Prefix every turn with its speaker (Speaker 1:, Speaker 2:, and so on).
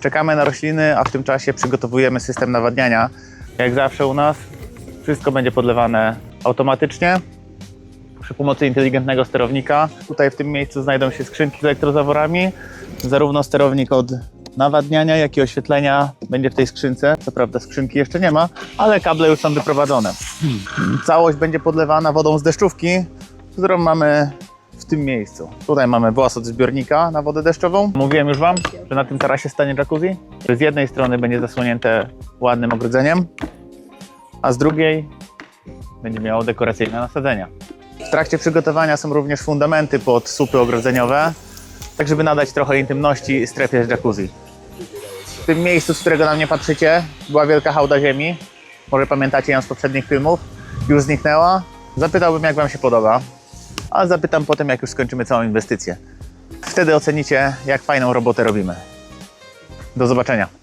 Speaker 1: Czekamy na rośliny, a w tym czasie przygotowujemy system nawadniania. Jak zawsze u nas wszystko będzie podlewane automatycznie przy pomocy inteligentnego sterownika. Tutaj w tym miejscu znajdą się skrzynki z elektrozaworami. Zarówno sterownik od nawadniania, jak i oświetlenia będzie w tej skrzynce. Co prawda skrzynki jeszcze nie ma, ale kable już są wyprowadzone. Całość będzie podlewana wodą z deszczówki, którą mamy w tym miejscu. Tutaj mamy włas od zbiornika na wodę deszczową. Mówiłem już Wam, że na tym tarasie stanie jacuzzi. Z jednej strony będzie zasłonięte ładnym ogrodzeniem, a z drugiej będzie miało dekoracyjne nasadzenia. W trakcie przygotowania są również fundamenty pod słupy ogrodzeniowe, tak żeby nadać trochę intymności strefie z jacuzzi. W tym miejscu, z którego na mnie patrzycie, była wielka hałda ziemi. Może pamiętacie ją z poprzednich filmów. Już zniknęła. Zapytałbym, jak Wam się podoba, a zapytam potem, jak już skończymy całą inwestycję. Wtedy ocenicie, jak fajną robotę robimy. Do zobaczenia.